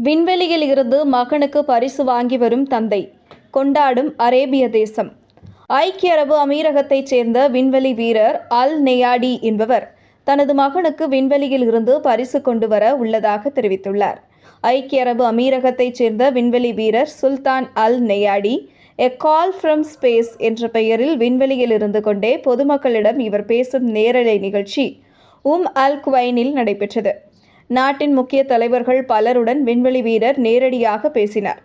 விண்வெளியில் இருந்து மகனுக்கு பரிசு வாங்கி வரும் தந்தை. கொண்டாடும் அரேபிய தேசம். ஐக்கிய அரபு அமீரகத்தைச் சேர்ந்த விண்வெளி வீரர் அல் நெயாடி என்பவர் தனது மகனுக்கு விண்வெளியில் இருந்து பரிசு கொண்டு வர உள்ளதாக தெரிவித்துள்ளார். ஐக்கிய அரபு அமீரகத்தைச் சேர்ந்த விண்வெளி வீரர் Sultan Al Neyadi a call from space என்ற பெயரில் விண்வெளியில் இருந்து கொண்டே பொதுமக்களிடம் இவர் பேசும் நேரலை நிகழ்ச்சி உம் அல் குவைனில் நடைபெற்றது. நாட்டின் முக்கிய தலைவர்கள் பலருடன் விண்வெளி வீரர் நேரடியாக பேசினார்.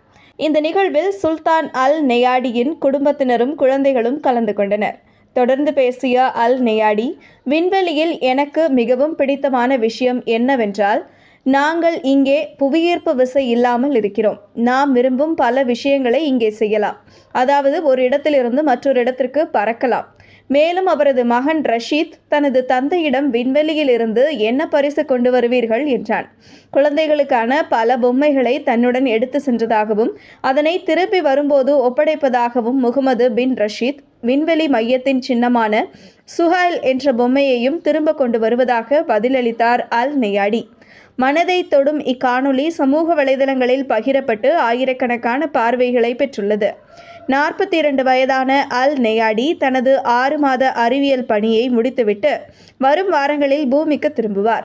இந்த நிகழ்வில் சுல்தான் அல் நெயாடியின் குடும்பத்தினரும் குழந்தைகளும் கலந்து கொண்டனர். தொடர்ந்து பேசிய அல் நெயாடி விண்வெளியில் எனக்கு மிகவும் பிடித்தமான விஷயம் என்னவென்றால் நாங்கள் இங்கே புவியீர்ப்பு விசை இல்லாமல் இருக்கிறோம். நாம் விரும்பும் பல விஷயங்களை இங்கே செய்யலாம். அதாவது ஒரு இடத்திலிருந்து மற்றொரு இடத்திற்கு பறக்கலாம். மேலும் அவரது மகன் ரஷீத் தனது தந்தையிடம் விண்வெளியில் இருந்து என்ன பரிசு கொண்டு வருவீர்கள் என்றான். குழந்தைகளுக்கான பல பொம்மைகளை தன்னுடன் எடுத்து சென்றதாகவும் அதனை திருப்பி வரும்போது ஒப்படைப்பதாகவும் முகமது பின் ரஷீத் விண்வெளி மையத்தின் சின்னமான சுஹைல் என்ற பொம்மையையும் திரும்ப கொண்டு வருவதாக பதிலளித்தார் அல் நெயாடி மனதை தொடும் இக்காணொளி சமூக வலைதளங்களில் பகிரப்பட்டு ஆயிரக்கணக்கான பார்வைகளை பெற்றுள்ளது. நாற்பத்தி இரண்டு வயதான அல் நெயாடி தனது ஆறு மாத அறிவியல் பணியை முடித்துவிட்டு வரும் வாரங்களில் பூமிக்கு திரும்புவார்.